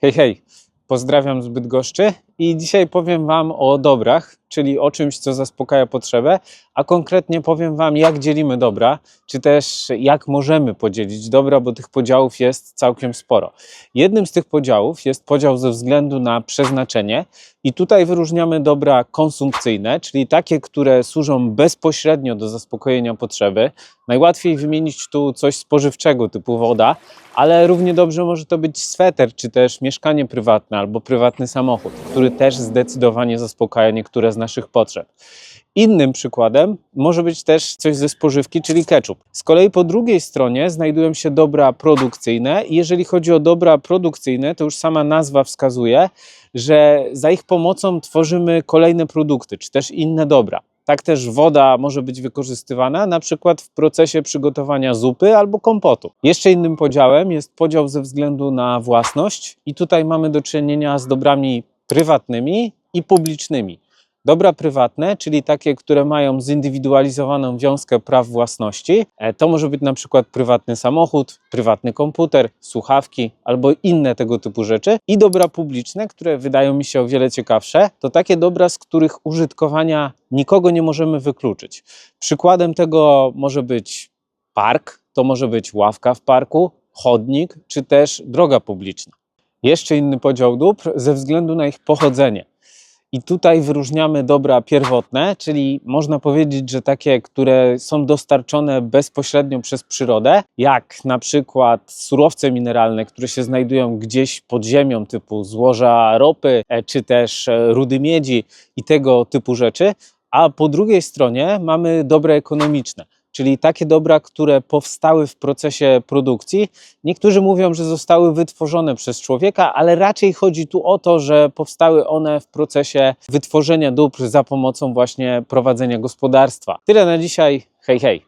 Hej, hej, pozdrawiam z Bydgoszczy i dzisiaj powiem Wam o dobrach, czyli o czymś, co zaspokaja potrzebę, a konkretnie powiem Wam, jak dzielimy dobra, czy też jak możemy podzielić dobra, bo tych podziałów jest całkiem sporo. Jednym z tych podziałów jest podział ze względu na przeznaczenie i tutaj wyróżniamy dobra konsumpcyjne, czyli takie, które służą bezpośrednio do zaspokojenia potrzeby. Najłatwiej wymienić tu coś spożywczego typu woda, ale równie dobrze może to być sweter, czy też mieszkanie prywatne albo prywatny samochód, który też zdecydowanie zaspokaja niektóre z naszych potrzeb. Innym przykładem może być też coś ze spożywki, czyli ketchup. Z kolei po drugiej stronie znajdują się dobra produkcyjne jeżeli chodzi o dobra produkcyjne, to już sama nazwa wskazuje, że za ich pomocą tworzymy kolejne produkty, czy też inne dobra. Tak też woda może być wykorzystywana na przykład w procesie przygotowania zupy albo kompotu. Jeszcze innym podziałem jest podział ze względu na własność i tutaj mamy do czynienia z dobrami prywatnymi i publicznymi. Dobra prywatne, czyli takie, które mają zindywidualizowaną wiązkę praw własności, e, to może być na przykład prywatny samochód, prywatny komputer, słuchawki albo inne tego typu rzeczy. I dobra publiczne, które wydają mi się o wiele ciekawsze, to takie dobra, z których użytkowania nikogo nie możemy wykluczyć. Przykładem tego może być park, to może być ławka w parku, chodnik czy też droga publiczna. Jeszcze inny podział dóbr ze względu na ich pochodzenie. I tutaj wyróżniamy dobra pierwotne, czyli można powiedzieć, że takie, które są dostarczone bezpośrednio przez przyrodę, jak na przykład surowce mineralne, które się znajdują gdzieś pod ziemią, typu złoża ropy, e, czy też e, rudy miedzi i tego typu rzeczy. A po drugiej stronie mamy dobre ekonomiczne, czyli takie dobra, które powstały w procesie produkcji. Niektórzy mówią, że zostały wytworzone przez człowieka, ale raczej chodzi tu o to, że powstały one w procesie wytworzenia dóbr za pomocą właśnie prowadzenia gospodarstwa. Tyle na dzisiaj. Hej, hej.